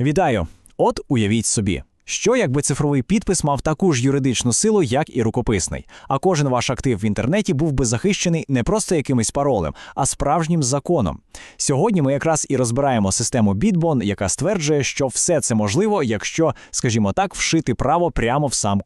Вітаю! От уявіть собі, що якби цифровий підпис мав таку ж юридичну силу, як і рукописний, а кожен ваш актив в інтернеті був би захищений не просто якимось паролем, а справжнім законом. Сьогодні ми якраз і розбираємо систему Bitbon, яка стверджує, що все це можливо, якщо, скажімо так, вшити право прямо в сам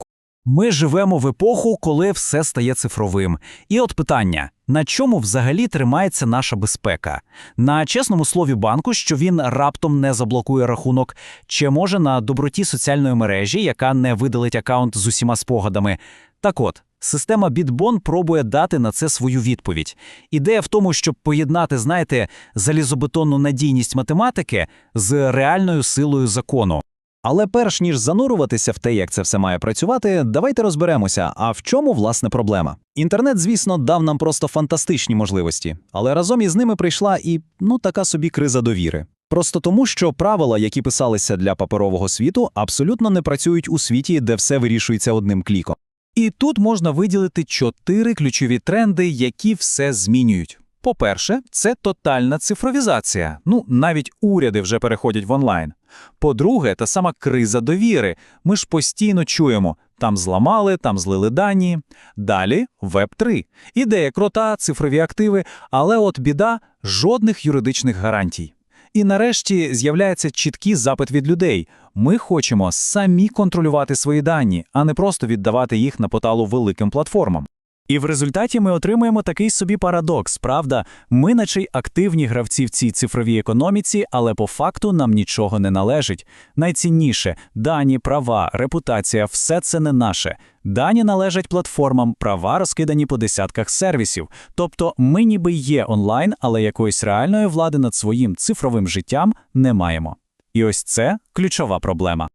Ми живемо в епоху, коли все стає цифровим. І от питання: на чому взагалі тримається наша безпека? На чесному слові банку, що він раптом не заблокує рахунок, чи може на доброті соціальної мережі, яка не видалить акаунт з усіма спогадами. Так от. Система Bitbon пробує дати на це свою відповідь. Ідея в тому, щоб поєднати, знаєте, залізобетонну надійність математики з реальною силою закону. Але перш ніж занурюватися в те, як це все має працювати, давайте розберемося, а в чому власне проблема. Інтернет, звісно, дав нам просто фантастичні можливості, але разом із ними прийшла і ну така собі криза довіри. Просто тому, що правила, які писалися для паперового світу, абсолютно не працюють у світі, де все вирішується одним кліком. І тут можна виділити чотири ключові тренди, які все змінюють. По-перше, це тотальна цифровізація. Ну, навіть уряди вже переходять в онлайн. По-друге, та сама криза довіри. Ми ж постійно чуємо: там зламали, там злили дані. Далі Web 3. Ідея крута, цифрові активи, але от біда жодних юридичних гарантій. І нарешті з'являється чіткий запит від людей. Ми хочемо самі контролювати свої дані, а не просто віддавати їх на поталу великим платформам. І в результаті ми отримуємо такий собі парадокс, правда? Ми, наче й активні гравці в цій цифровій економіці, але по факту нам нічого не належить. Найцінніше дані, права, репутація все це не наше. Дані належать платформам, права розкидані по десятках сервісів. Тобто ми ніби є онлайн, але якоїсь реальної влади над своїм цифровим життям не маємо. І ось це ключова проблема.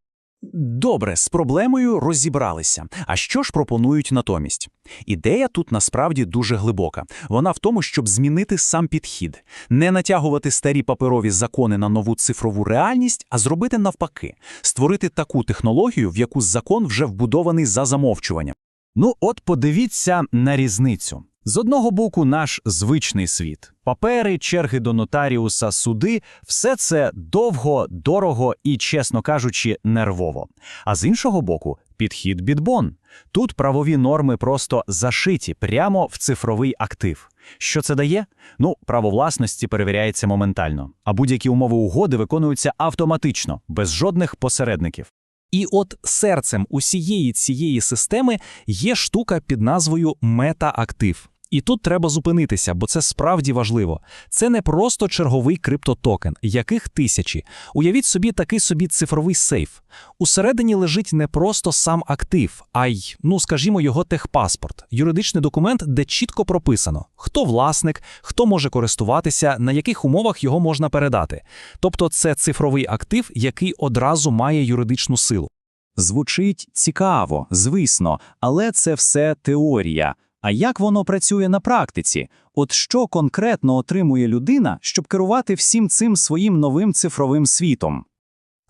Добре, з проблемою розібралися. А що ж пропонують натомість? Ідея тут насправді дуже глибока. Вона в тому, щоб змінити сам підхід, не натягувати старі паперові закони на нову цифрову реальність, а зробити навпаки, створити таку технологію, в яку закон вже вбудований за замовчуванням. Ну, от подивіться на різницю. З одного боку, наш звичний світ. Папери, черги до нотаріуса, суди все це довго, дорого і, чесно кажучи, нервово. А з іншого боку, підхід бідбон. Тут правові норми просто зашиті прямо в цифровий актив. Що це дає? Ну, право власності перевіряється моментально, а будь-які умови угоди виконуються автоматично, без жодних посередників. І от серцем усієї цієї системи є штука під назвою метаактив. І тут треба зупинитися, бо це справді важливо. Це не просто черговий криптотокен, яких тисячі. Уявіть собі такий собі цифровий сейф. Усередині лежить не просто сам актив, а й, ну скажімо, його техпаспорт, юридичний документ, де чітко прописано, хто власник, хто може користуватися, на яких умовах його можна передати. Тобто це цифровий актив, який одразу має юридичну силу. Звучить цікаво, звісно, але це все теорія. А як воно працює на практиці? От що конкретно отримує людина, щоб керувати всім цим своїм новим цифровим світом?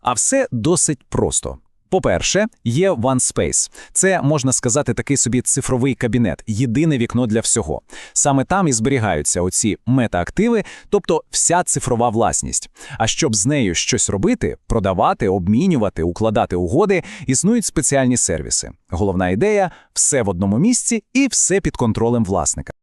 А все досить просто. По-перше, є OneSpace. Це, можна сказати, такий собі цифровий кабінет, єдине вікно для всього. Саме там і зберігаються оці метаактиви, тобто вся цифрова власність. А щоб з нею щось робити, продавати, обмінювати, укладати угоди, існують спеціальні сервіси. Головна ідея все в одному місці і все під контролем власника.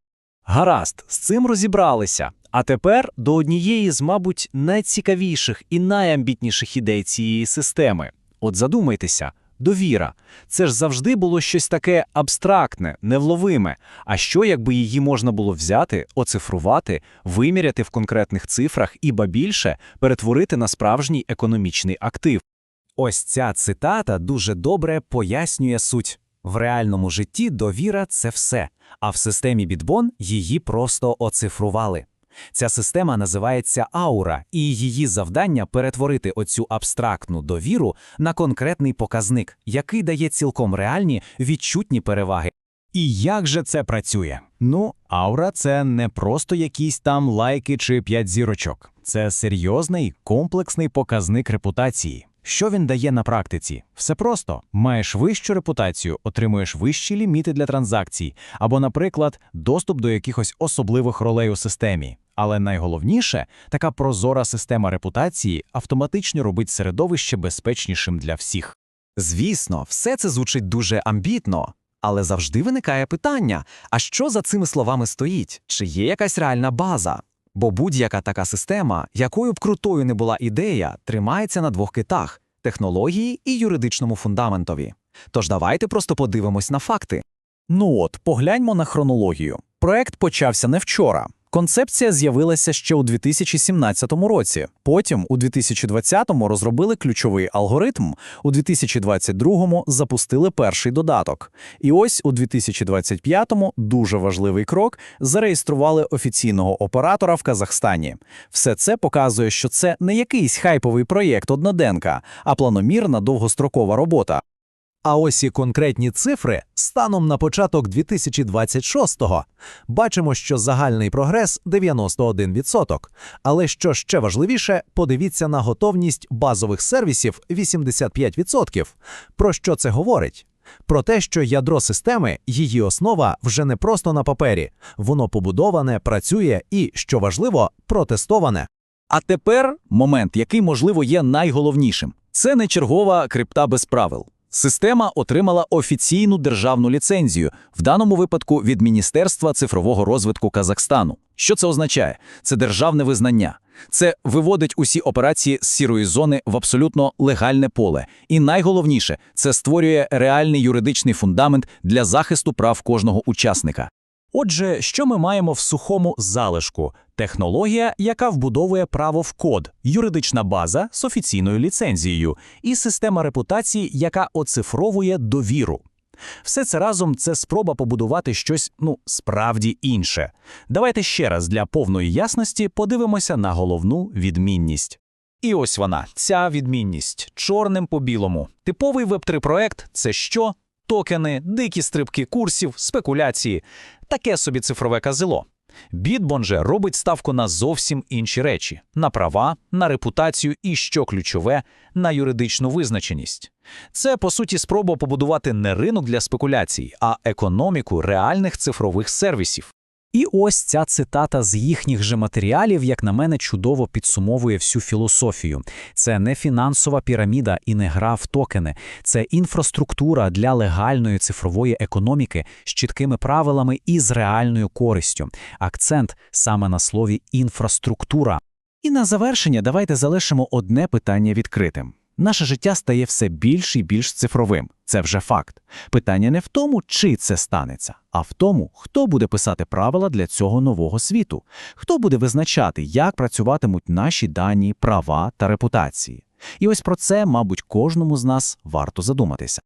Гаразд, з цим розібралися. А тепер до однієї з, мабуть, найцікавіших і найамбітніших ідей цієї системи. От задумайтеся, довіра. Це ж завжди було щось таке абстрактне, невловиме. А що, якби її можна було взяти, оцифрувати, виміряти в конкретних цифрах і ба більше перетворити на справжній економічний актив? Ось ця цитата дуже добре пояснює суть. В реальному житті довіра це все, а в системі Bitbon її просто оцифрували. Ця система називається аура, і її завдання перетворити оцю абстрактну довіру на конкретний показник, який дає цілком реальні відчутні переваги. І як же це працює? Ну, аура це не просто якісь там лайки чи п'ять зірочок. Це серйозний комплексний показник репутації. Що він дає на практиці? Все просто. Маєш вищу репутацію, отримуєш вищі ліміти для транзакцій, або, наприклад, доступ до якихось особливих ролей у системі. Але найголовніше, така прозора система репутації автоматично робить середовище безпечнішим для всіх. Звісно, все це звучить дуже амбітно, але завжди виникає питання: а що за цими словами стоїть? Чи є якась реальна база? Бо будь-яка така система, якою б крутою не була ідея, тримається на двох китах технології і юридичному фундаментові. Тож давайте просто подивимось на факти. Ну от, погляньмо на хронологію. Проект почався не вчора. Концепція з'явилася ще у 2017 році. Потім, у 2020-му розробили ключовий алгоритм, у 2022-му запустили перший додаток. І ось у 2025-му дуже важливий крок зареєстрували офіційного оператора в Казахстані. Все це показує, що це не якийсь хайповий проєкт одноденка, а планомірна довгострокова робота. А ось і конкретні цифри станом на початок 2026-го. Бачимо, що загальний прогрес 91%. Але що ще важливіше, подивіться на готовність базових сервісів 85%. Про що це говорить? Про те, що ядро системи, її основа вже не просто на папері, воно побудоване, працює і, що важливо, протестоване. А тепер момент, який, можливо, є найголовнішим. Це не чергова крипта без правил. Система отримала офіційну державну ліцензію, в даному випадку від Міністерства цифрового розвитку Казахстану. Що це означає? Це державне визнання. Це виводить усі операції з сірої зони в абсолютно легальне поле. І найголовніше, це створює реальний юридичний фундамент для захисту прав кожного учасника. Отже, що ми маємо в сухому залишку? Технологія, яка вбудовує право в код, юридична база з офіційною ліцензією і система репутації, яка оцифровує довіру. Все це разом це спроба побудувати щось, ну, справді інше. Давайте ще раз для повної ясності подивимося на головну відмінність. І ось вона, ця відмінність, чорним по білому. Типовий Web3 проект це що? Токени, дикі стрибки курсів, спекуляції. Таке собі цифрове казило. Бітбон же робить ставку на зовсім інші речі: на права, на репутацію і, що ключове, на юридичну визначеність. Це, по суті, спроба побудувати не ринок для спекуляцій, а економіку реальних цифрових сервісів. І ось ця цитата з їхніх же матеріалів, як на мене, чудово підсумовує всю філософію. Це не фінансова піраміда і не гра в токени, це інфраструктура для легальної цифрової економіки з чіткими правилами і з реальною користю. Акцент саме на слові інфраструктура. І на завершення давайте залишимо одне питання відкритим. Наше життя стає все більш і більш цифровим. Це вже факт. Питання не в тому, чи це станеться, а в тому, хто буде писати правила для цього нового світу, хто буде визначати, як працюватимуть наші дані, права та репутації. І ось про це, мабуть, кожному з нас варто задуматися.